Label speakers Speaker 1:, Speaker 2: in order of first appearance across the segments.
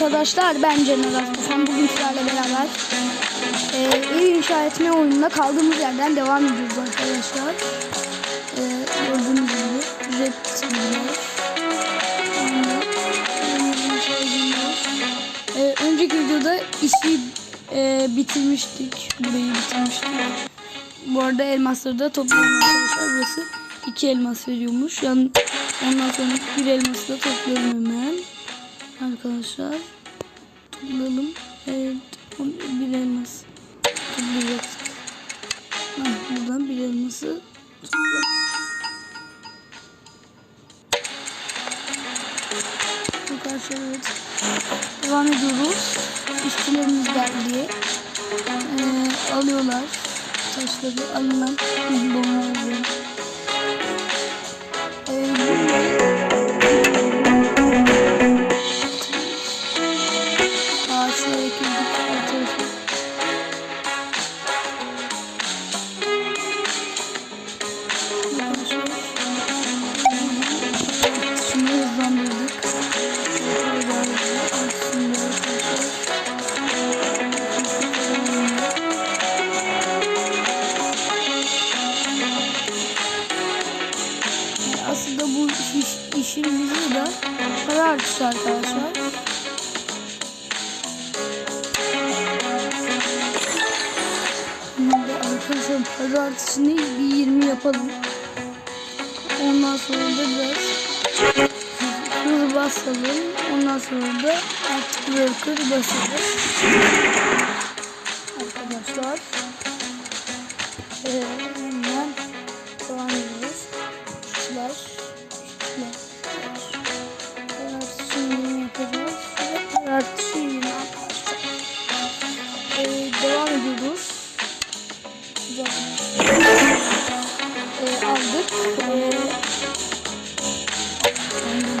Speaker 1: arkadaşlar ben Caner Aslan. Bugün sizlerle beraber e, ev inşa etme oyununa kaldığımız yerden devam ediyoruz arkadaşlar. E, gördüğünüz gibi var. E, önceki videoda işi e, bitirmiştik. Burayı bitirmiştik. Bu arada elmasları da topluyorum arkadaşlar. Burası iki elmas veriyormuş. Yani ondan sonra bir elması da topluyorum hemen. Arkadaşlar toplayalım. Evet bir elmas toplayacağız. Buradan bir elması topla. Arkadaşlar evet. Devam ediyoruz. İşçilerimiz geldi. Ee, alıyorlar. Taşları alınan bombaları. Ee, basalım. Ondan sonra da artık worker basalım. Arkadaşlar. Ee,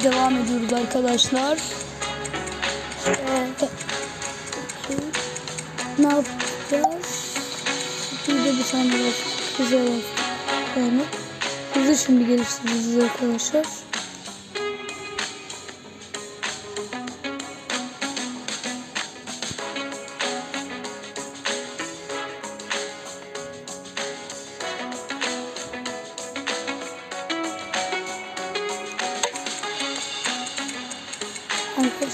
Speaker 1: devam ediyoruz arkadaşlar. Ne yapacağız? Bir bir tane. Güzel var. Yani hızlı şimdi geliştireceğiz arkadaşlar.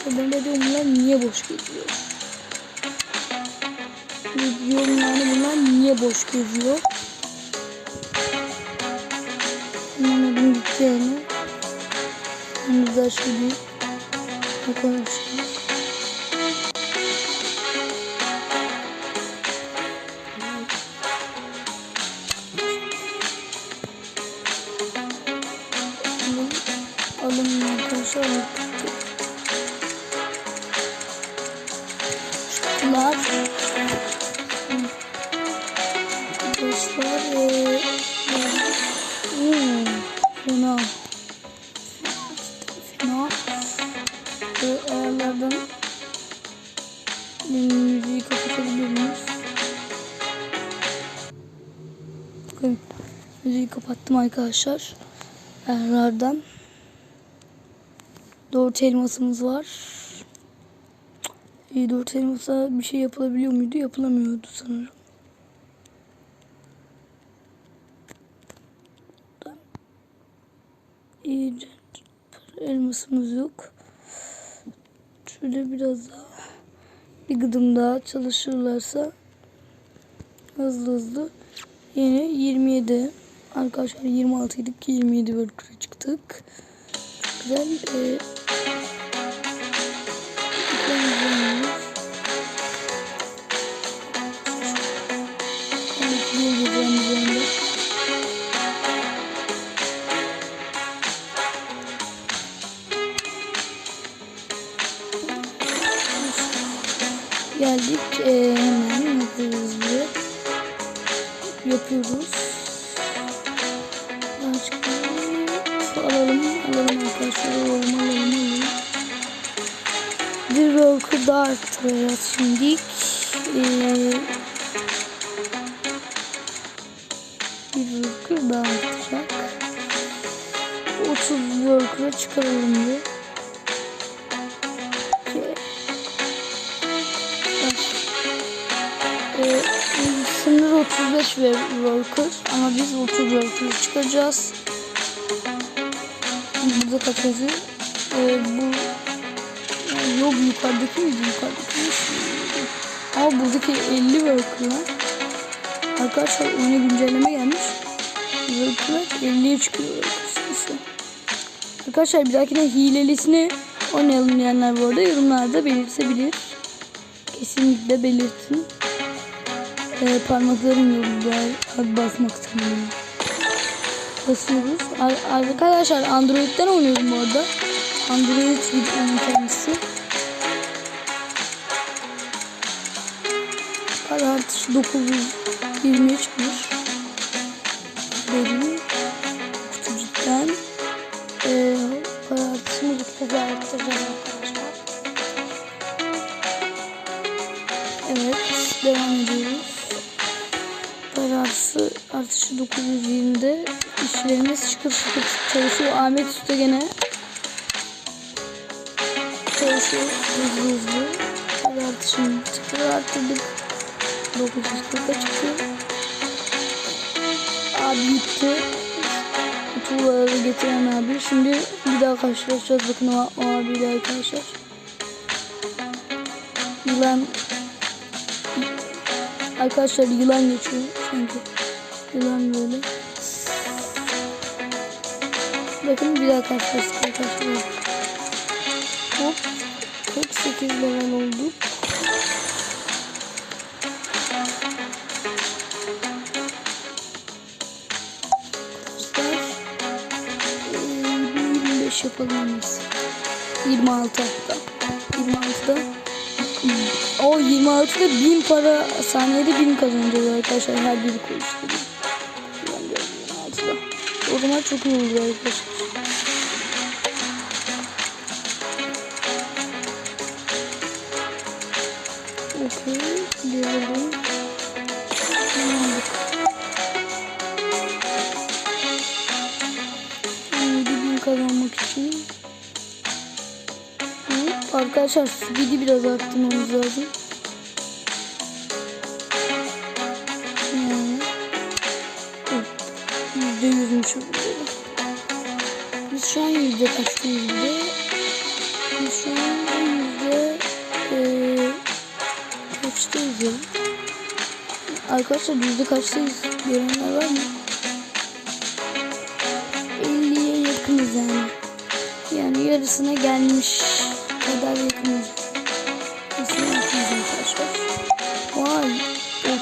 Speaker 1: Ben de diyorum bunlar niye boş geziyor? Diyorum yani bunlar niye boş geziyor? Anlamadım yani. Henüz şey değil. Arkadaşlar. Müziği kapattım arkadaşlar. Ayarlardan. Dört elmasımız var. İyi dört elmasa bir şey yapılabiliyor muydu? Yapılamıyordu sanırım. İyice elmasımız yok. Şöyle biraz daha bir gıdım daha çalışırlarsa hızlı hızlı yine 27 arkadaşlar 26 idik 27 worker'a çıktık. Çok güzel. Ee. Geldik ee, dakika daha arttıracağız şimdi. Ee, bir dakika daha artacak. 30 worker'a çıkaralım diye. Ee, sınır 35 worker ama biz 30 worker çıkacağız. Burada kapatı. Ee, bu yok yukarıdaki miydi? Yukarıdaki miydi? Ama buradaki 50 worker lan. Arkadaşlar oyuna güncelleme gelmiş. Worker'lar 50'ye çıkıyor sayısı. Arkadaşlar bir dahakine hilelisini oynayalım diyenler bu arada yorumlarda belirtebilir. Kesinlikle belirtin. Ee, parmaklarım yoruldu abi basmaktan. Basıyoruz. Ar- arkadaşlar Android'den oynuyorum bu arada. Android videonun kendisi. Para artışı 920'ye çıkmış. Benim kutucuktan ee, para artışını daha arttıracağız arkadaşlar. Evet devam ediyoruz. Para artışı, artışı 920'de işlerimiz şıkır şıkır çalışıyor. Ahmet Usta gene çalışıyor hızlı hızlı. Para artışını tıkır arttırdık. 940'a çıktı. Abi gitti. Tuğlaları getiren abi. Şimdi bir daha karşılaşacağız. Bakın o, o abiyle arkadaşlar. Yılan Arkadaşlar yılan geçiyor sanki. Yılan böyle. Bakın bir daha karşılaştık arkadaşlar. Hop. 48 level olduk. Bir 25 yapalım biz. 26 hatta. 26'da o 26'da 1000 para saniyede 1000 kazanacağız arkadaşlar her biri koyuştu. 26'da. O zaman çok iyi olur arkadaşlar. Arkadaşlar speed'i biraz arttırmamız lazım. Yüzde yüzmüş böyle. Biz şu an yüzde kaçtayız bir de? Biz şu an yüzde eee kaçtayız ya? Arkadaşlar yüzde kaçtayız? Görenler var mı? 50'ye yakınız yani. Yani yarısına gelmiş kadar yakınız. Yarısına yakınız arkadaşlar. Vay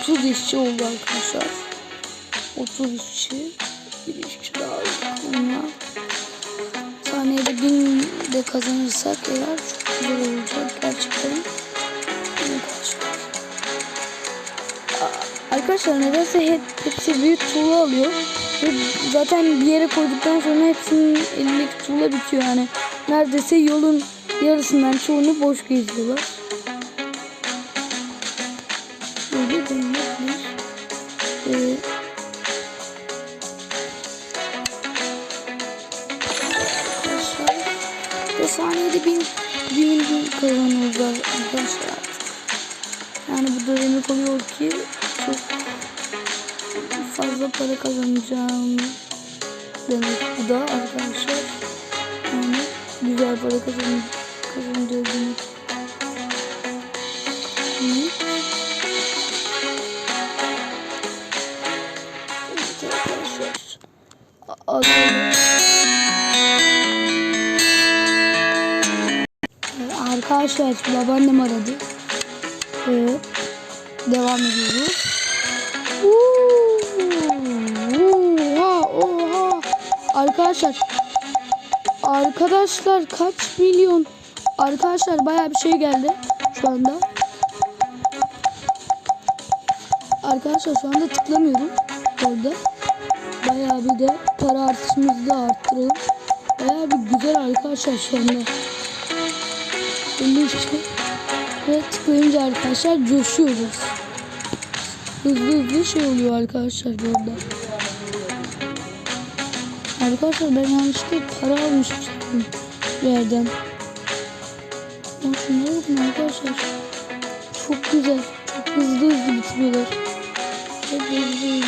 Speaker 1: 30 işçi oldu arkadaşlar. 30 işçi. Bir işçi daha sonra. Saniyede 1000 de kazanırsak eğer çok güzel olacak gerçekten. Arkadaşlar nedense hep, hepsi büyük tuğla alıyor. Ve zaten bir yere koyduktan sonra hepsinin elindeki tuğla bitiyor yani. Neredeyse yolun yarısından çoğunu boş geziyorlar. Böyle denilebilir. Ee, arkadaşlar ve saniyede bin, bin kazanıyoruz arkadaşlar. Yani bu da demek oluyor ki çok fazla para kazanacağım demek bu da arkadaşlar. Yani güzel para kazan Evet arkadaşlar. A- adı- Ee, Arkadaşlar babaannem aradı. Ee, devam ediyoruz. Oha oha. Arkadaşlar. Arkadaşlar kaç milyon? Arkadaşlar baya bir şey geldi şu anda. Arkadaşlar şu anda tıklamıyorum orada. Baya bir de para artışımızı da arttıralım. Baya bir güzel arkadaşlar şu anda. 50 işte. Ve tıklayınca arkadaşlar coşuyoruz. Hızlı hızlı şey oluyor arkadaşlar burada. Arkadaşlar ben yanlışlıkla para bir yerden. Ama şunlara bakın arkadaşlar. Çok güzel. Çok hızlı hızlı bitiriyorlar. Çok hızlı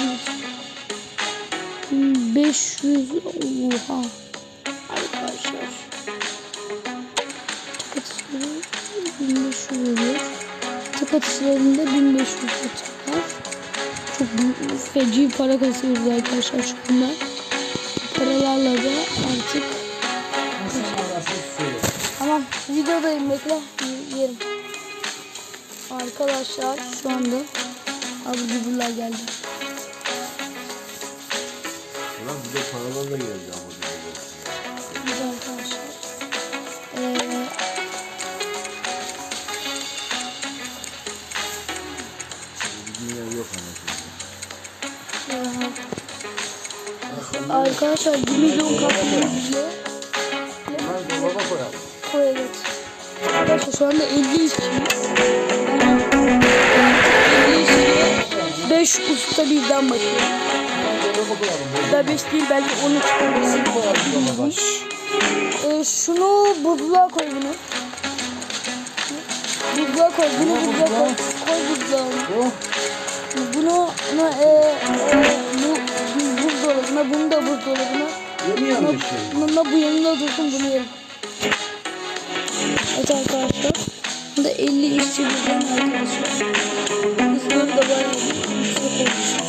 Speaker 1: hızlı. 500 oha. Arkadaşlar. Tık atışları 1500 oluyor. Tık atışlarında 1500 atar. Çok büyük, feci para kasıyoruz arkadaşlar şu anda. Videodayım bekle yerim. Arkadaşlar şu anda abi gübürler geldi.
Speaker 2: Ulan bir de paralar da geldi ama.
Speaker 1: Güzel arkadaşlar. Ee,
Speaker 2: Bir dünya yok
Speaker 1: e, arkadaşlar 1 milyon kapımızla
Speaker 2: Bunlar dolaba koyalım.
Speaker 1: koy evet. Arkadaşlar şu anda 50 işçiyiz. 50 işçiye 5 usta birden bakıyor. Da 5 değil belki 10'u çıkarmışsın. Ee, şunu buzluğa koy bunu. Buzluğa koy. Bunu buzluğa koy. Koy buzluğa.
Speaker 2: Bu.
Speaker 1: Bunu buna, e, e, bu, bu buzdolabına, bunu da buzdolabına.
Speaker 2: Yanlış şey.
Speaker 1: bununla bu yanında dursun bunu yerim. Evet arkadaşlar. Bunda 50 işçi birden arkadaşlar. Hızları da bayağı bir yüksek olmuş.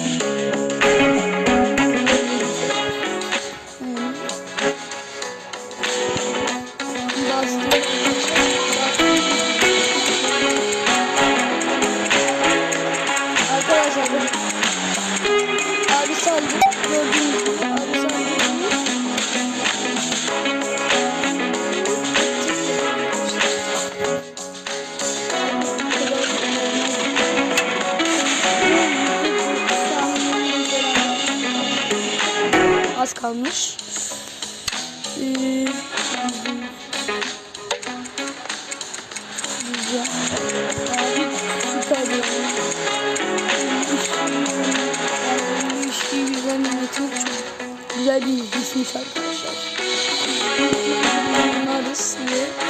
Speaker 1: Az kalmış. Ee, güzel. Süper bir. İşte birden yönetmek çok güzel bir hismiş arkadaşlar. Bunlarız ve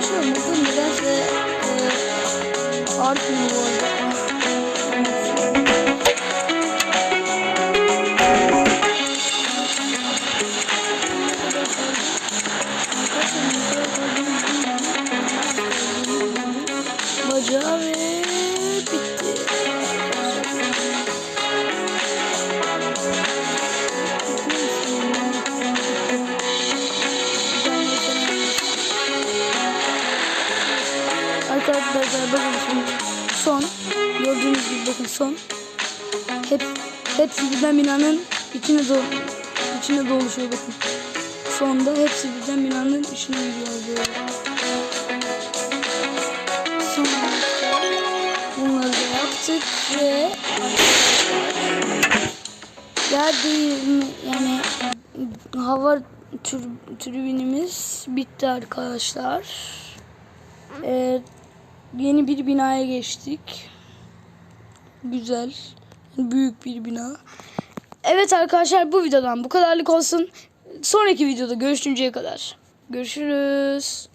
Speaker 1: Arkadaşlar burada nedense e, artmıyor bu gördüğünüz gibi bakın son hep hepsi birden binanın içine dolu içine doluşuyor bakın. Sonda hepsi birden binanın içine giriyor böyle. Sonra bunları da yaptık ve yer değirmi yani hava tür, türbinimiz bitti arkadaşlar. Ee, yeni bir binaya geçtik. Güzel. Büyük bir bina. Evet arkadaşlar bu videodan bu kadarlık olsun. Sonraki videoda görüşünceye kadar. Görüşürüz.